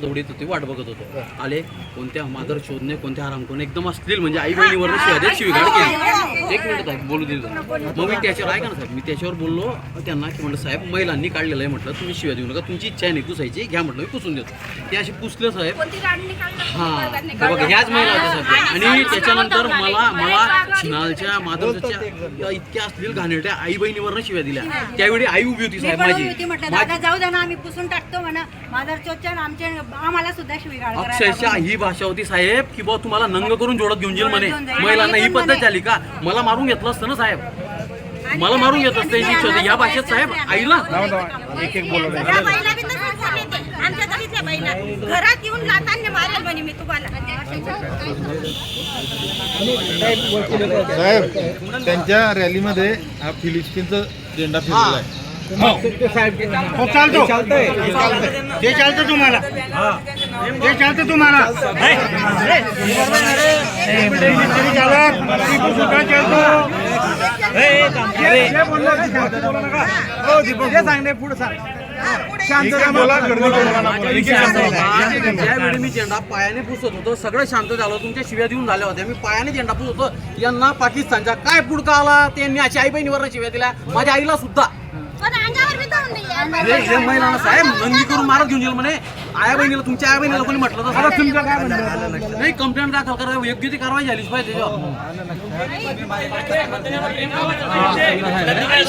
दौडीत होते वाट बघत होतो. आले कोणत्या मादर शोधणे कोणत्या हरामकोने एकदम असतील म्हणजे आई बहिणीवर शिवाय शिविगाड केली. एक मिनिट आहे बोलू दिलं मग मी त्याच्यावर ऐका ना साहेब मी त्याच्यावर बोललो त्यांना की म्हटलं साहेब महिलांनी काढलेलं आहे म्हटलं तुम्ही शिव्या देऊ नका तुमची इच्छा आहे नाही पुसायची घ्या म्हटलं मी पुसून देतो. ते असे पुसले साहेब. हा हे बघा ह्याच महिला होत्या साहेब आणि त्याच्यानंतर मला मला छिनालच्या माधवच्या इतक्या असलेल्या घाणेरट्या आई बहिणीवरनं शिव्या दिल्या. त्यावेळी आई उभी होती मी साहेब पण माझी. उभी होती म्हटलं माझी- दादा जाऊ दे ना आम्ही पुसून टाकतो म्हणा. चोच्या आमच्या आम्हाला सुद्धा शिवीगाळ करायला अक्षरशः लागली. ही भाषा होती साहेब की बा तुम्हाला नंग करून जोडत घेऊन जाईल म्हणे. महिलांना ही पद्धत झाली का? मला मारून घेतलं असतं ना साहेब. मला मारून घेतलं असतं होती. या भाषेत साहेब आईला एक एक बोलत. आमच्या घरात येऊन लाथांनी मारेल म्हणे मी तुम्हाला साहेब त्यांच्या रॅलीमध्ये हा फिलिस्तीनचा झेंडा फिरवला आहे. हो. चालतो. ते चालतं तुम्हाला. ते चालतं तुम्हाला. चालत. तरी सुद्धा ज्यावेळी मी झेंडा पायाने पुसत होतो सगळं शांत झालं तुमच्या शिव्या देऊन झाल्या होत्या. मी पायाने झेंडा पुसत होतो. यांना पाकिस्तानच्या काय पुडका आला? त्यांनी अशी आई बहिणीवर शिव्या दिल्या. माझ्या आईला सुद्धा. महिलांना साहेब नंदी करून मारत घेऊन येईल म्हणे. आया बहिणीला तुमच्या आया बहिणीला कोणी म्हटलं तर तुमचं काय नाही कंप्लेंट दाखल करा. योग्य ती कारवाई झालीच पाहिजे.